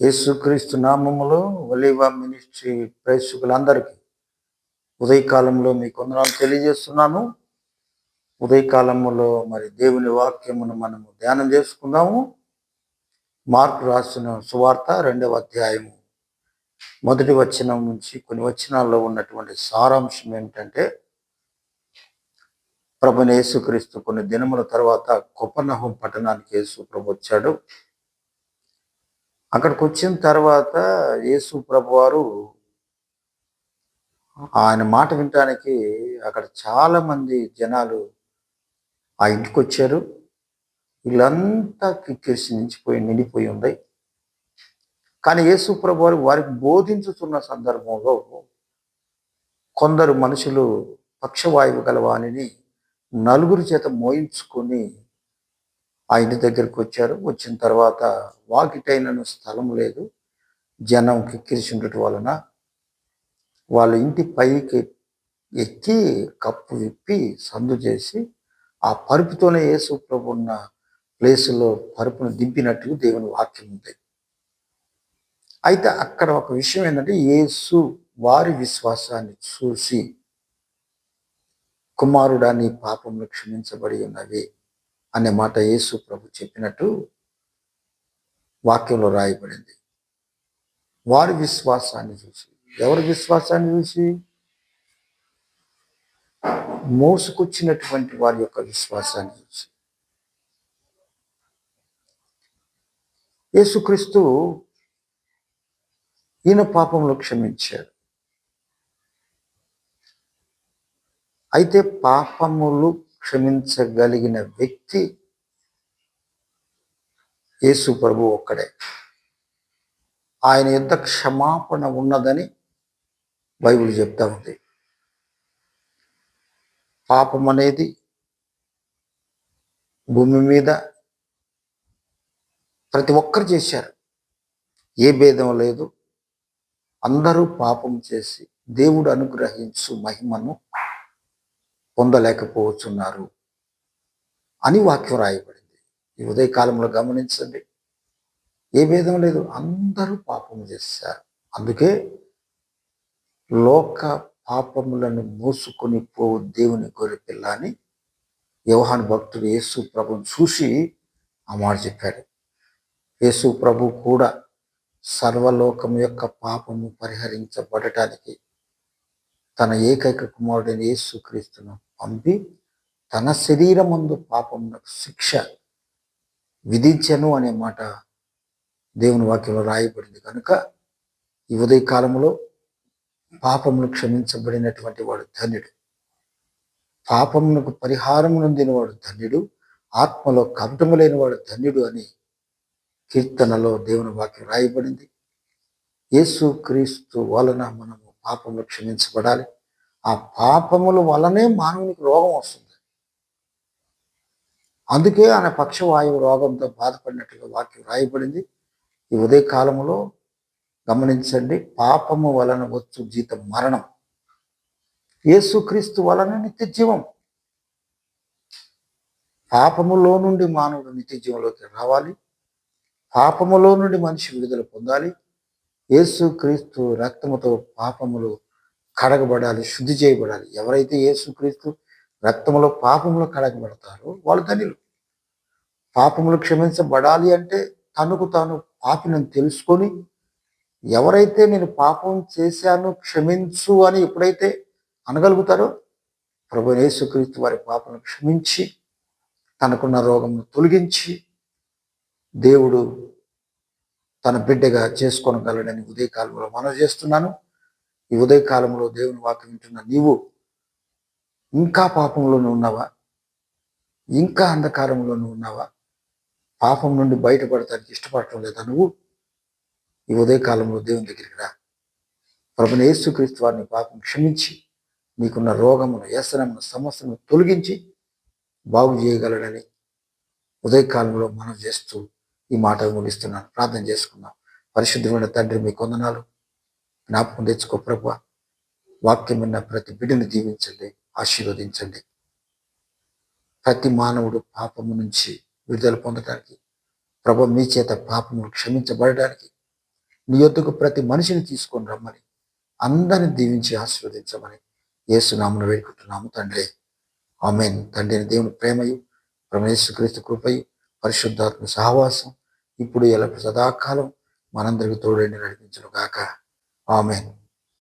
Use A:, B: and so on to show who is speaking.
A: యేసుక్రీస్తు నామములో ఒలివ మినిస్ట్రీ ప్రేక్షకులందరికీ ఉదయకాలంలో మీ వందనాలు తెలియజేస్తున్నాను. ఉదయకాలంలో మరి దేవుని వాక్యమును మనము ధ్యానం చేసుకుందాము. మార్కు రాసిన సువార్త రెండవ అధ్యాయము. మొదటి వచనం నుంచి కొన్ని వచనాల్లో ఉన్నటువంటి సారాంశం ఏమిటంటే ప్రభుని యేసుక్రీస్తు కొన్ని దినముల తర్వాత కొప్పనహం పట్టణానికి యేసు ప్రభు వచ్చాడు. అక్కడికి వచ్చిన తర్వాత యేసు ప్రభు వారు ఆయన మాట వినటానికి అక్కడ చాలామంది జనాలు ఆ ఇంటికి వచ్చారు వీళ్ళంతా కిక్కిరిసి నించిపోయి నిండిపోయి ఉంది కానీ యేసు ప్రభు వారు వారికి బోధించుతున్న సందర్భంలో కొందరు మనుషులు పక్షవాయువు గలవాణిని నలుగురు చేత మోయించుకొని ఆ ఇంటి దగ్గరికి వచ్చారు. వచ్చిన తర్వాత వాకిటైనను స్థలం లేదు. జనం కిక్కిరిసి ఉండటం వలన వాళ్ళ ఇంటి పైకి ఎక్కి కప్పు విప్పి సందు చేసి ఆ పరుపుతోనే యేసు ప్రభు ఉన్న ప్లేసులో పరుపును దింపినట్టు దేవుని వాక్యం ఉంది. అయితే అక్కడ ఒక విషయం ఏంటంటే యేసు వారి విశ్వాసాన్ని చూసి కుమారుడా నీ పాపములు క్షమించబడి ఉన్నవి. అనే మాట యేసు ప్రభు చెప్పినట్టు వాక్యంలో రాయబడింది. వారి విశ్వాసాన్ని చూసి. ఎవరి విశ్వాసాన్ని చూసి? మోసుకొచ్చినటువంటి వారి యొక్క విశ్వాసాన్ని చూసి. యేసుక్రీస్తు ఈయన పాపంలో క్షమించాడు. అయితే పాపములు క్షమించగలిగిన వ్యక్తి యేసు ప్రభు ఒక్కడే. ఆయన యుద్ధ క్షమాపణ ఉన్నదని బైబిల్ చెప్తా ఉంది. పాపం అనేది భూమి మీద ప్రతి ఒక్కరు చేశారు. ఏ భేదం లేదు. అందరూ పాపం చేసి దేవుడు అనుగ్రహించు మహిమను పొందలేకపోతున్నారు అని వాక్యం రాయబడింది. ఈ ఉదయకాలంలో గమనించండి. ఏ భేదం లేదు. అందరూ పాపం చేశారు. అందుకే లోక పాపములను మోసుకొని పోవు దేవుని గొర్రెపిల్ల అని యోహాన్ భక్తుడు యేసు ప్రభుని చూసి ఆ మాట చెప్పాడు. యేసు ప్రభు కూడా సర్వలోకం యొక్క పాపము పరిహరించబడటానికి తన ఏకైక కుమారుడైన యేసుక్రీస్తును పంపి తన శరీరమందు పాపమునకు శిక్ష విధించను అనే మాట దేవుని వాక్యంలో రాయబడింది. కనుక ఈ ఉదయకాలంలో పాపమును క్షమించబడినటువంటి వాడు ధన్యుడు. పాపమునకు పరిహారం నొందినవాడు ధన్యుడు. ఆత్మలో కపటము లేనివాడు ధన్యుడు అని కీర్తనలో దేవుని వాక్యం రాయబడింది. యేసు క్రీస్తు వలన మనము పాపములు క్షమించబడాలి. ఆ పాపముల వలనే మానవునికి రోగం వస్తుంది. అందుకే ఆయన పక్షవాయువు రోగంతో బాధపడినట్టుగా వాక్యం రాయబడింది. ఈ ఉదయ కాలంలో గమనించండి పాపము వలన వచ్చు జీతం మరణం. యేసుక్రీస్తు వలన నిత్య జీవం. పాపములో నుండి మానవుడు నిత్య జీవంలోకి రావాలి. పాపములో నుండి మనిషి విడుదల పొందాలి. ఏసుక్రీస్తు రక్తముతో పాపములు కడగబడాలి శుద్ధి చేయబడాలి. ఎవరైతే యేసుక్రీస్తు రక్తంలో పాపంలో కడగబడతారో వాళ్ళు ధనిలు పాపములు క్షమించబడాలి అంటే తనకు తాను పాపినని తెలుసుకొని ఎవరైతే నేను పాపం చేశాను క్షమించు అని ఎప్పుడైతే అనగలుగుతారో ప్రభు యేసుక్రీస్తు వారి పాపను క్షమించి తనకున్న రోగంను తొలగించి దేవుడు తన బిడ్డగా చేసుకోనగలడని ఉదయకాలంలో మనం చేస్తున్నాను. ఈ ఉదయకాలంలో దేవుని వాక్యం వింటున్న నీవు ఇంకా పాపంలోనే ఉన్నావా? ఇంకా అంధకారంలోనూ ఉన్నావా? పాపం నుండి బయటపడటానికి ఇష్టపడటం లేదా నువ్వు? ఈ ఉదయకాలంలో దేవుని దగ్గరికి రా. ప్రభుని యేసుక్రీస్తు వారిని పాపం క్షమించి నీకున్న రోగమును వ్యసనమును సమస్యను తొలగించి బాగు చేయగలడని ఉదయకాలంలో మనం చేస్తూ ఈ మాట ముగిస్తున్నాను. ప్రార్థన చేసుకున్నాం పరిశుద్ధమైన తండ్రి మీ కొందనాలు జ్ఞాపకం తెచ్చుకో ప్రభు వాక్యం విన్న ప్రతి బిడ్డని దీవించండి ఆశీర్వదించండి. ప్రతి మానవుడు పాపము నుంచి విడుదల పొందడానికి ప్రభు మీ చేత పాపము క్షమించబడడానికి నీ యొద్దకు ప్రతి మనిషిని తీసుకొని రమ్మని అందరిని దీవించి ఆశీర్వదించమని ఏసునామను వేడుకుంటున్నాము తండ్రి. ఆమెన్. తండ్రిని దేవుని ప్రేమయు క్రీస్తు కృపయు పరిశుద్ధాత్మ సహవాసం ఇప్పుడు ఎలా సదాకాలం మనందరికి తోడని నడిపించను గాక ఆమెన్